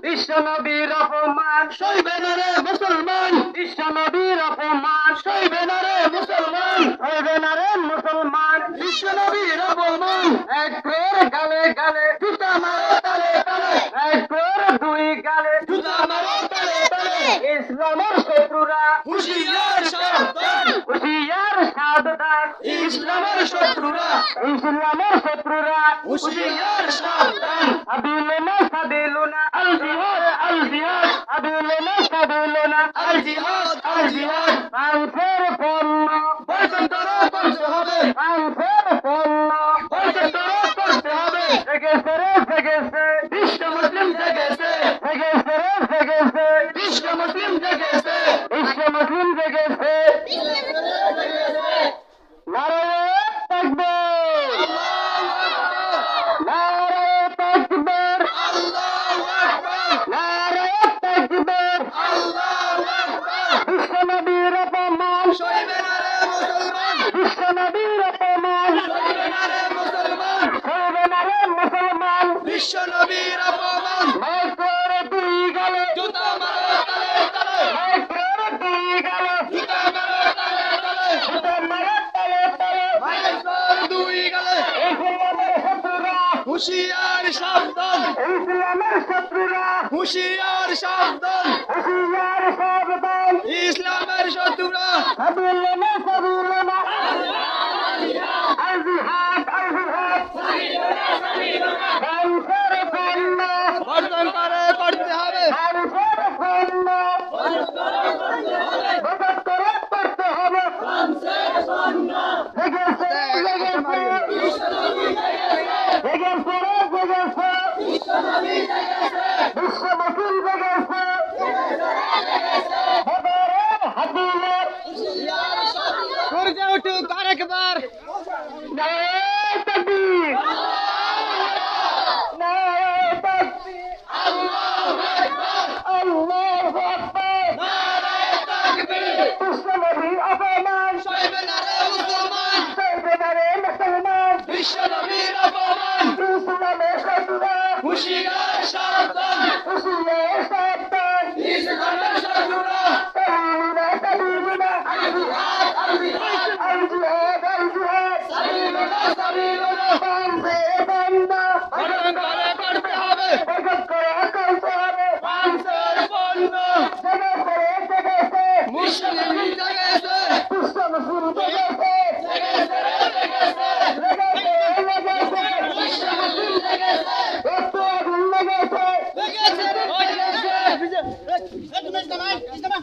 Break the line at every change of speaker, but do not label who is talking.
বিশ্ব অপমান।
সইবে না রে মুসলমান।
বিশ্ব অপমান।
সইবে না রে মুসলমান।
হইবে না রে মুসলমান।
বিশ্ব অপমান।
এক করে গালে গালে।
জুতা মারো তালে তালে।
এক করে দুই গালে।
জুতা মারো তালে তালে।
ইসলামের শত্রুরা।
হুশিয়ার সাবধান।
হুশিয়ার সাবধান।
ইসলামের শত্রুরা।
ইসলামের শত্রুরা।
হুশিয়ার সাবধান।
পণ্য
করো করতে হবে
মানুষের পণ্য
করো করতে হবে
জেগেছে রে জেগেছে
বিশ্ব মুসলিম জেগেছে
জেগেছে রে জেগেছে
বিশ্ব মুসলিম জেগেছে
বিশ্ব মুসলিম জেগেছে নারায়ণ তাকবীর নারায়ণ তাকবীর
আল্লাহু আকবার
নারায়ণ তাকবীর
আল্লাহু আকবার
বিশ্ব নবীর অপমান
সইবে না রে মুসলমান
বিশ্ব নবীর অপমান
সইবে না রে মুসলমান
সইবে না রে মুসলমান
বিশ্ব নবীর অপমান
দুই গেলে
জুতা মারো তালে হুশিয়ার সাবধান
ইসলামের শত্রুরা
হুশিয়ার সাবধান।
হুশিয়ার সাবধান।
ইসলামের শত্রুরা।
সাবিলুনা সাবিলুনা আল জিহাদ আল
বর্জন করে করতে হবে
মানুষের পণ্য বচত করে করতে হবে জেগেছে জেগেছে জেগেছে রে জেগেছে বিশ্ব মুসলিম জেগেছে খবরের হাতিলে
সূর্য উঠুক আরেকবার
নারায়ণ তাকবীর নারায়ণ তাকবীর আল্লাহু আকবার বিশ্ব নবীর অপমান
সইবে না রে মুসলমান
সইবে না রে মুসলমান
বিশ্ব নবীর অপমান
ইসলামের শত্রুরা
হুশিয়ার সাবধান
হুশিয়ার সাবধান
ইসলামের শত্রুরা
সাবিলুনা সাবিলুনা আল জিহাদ আল জিহাদ আল জিহাদ আল জিহাদ
সাবিলুনা সাবিলুনা
বান্দে বান্দা
বর্জন করে করতে হবে
বচত করে করতে হবে
পাঁচের পণ্য
জেগেছে রে জেগেছে
মুসলিম জেগেছে
বিশ্ব মুসলিম জেগেছে
জেগেছে রে জেগেছে
লেগেছে লেগেছে
বিশ্ব মুসলিম জেগেছে
একটু আগুন লেগেছে
জেগেছে রে জেগেছে
বাবা বাবা হাতিয়া
সূর্য উঠো আরেকবার
পর্যন্ত একবার
বদরের হাতিয়ার
নারায়ণ তাকবীর নারায়ণ তাকবীর আল্লাহু আকবার বিশ্ব নবীর অপমান
সইবে না রে মুসলমান
সর্বনারে মুসলমান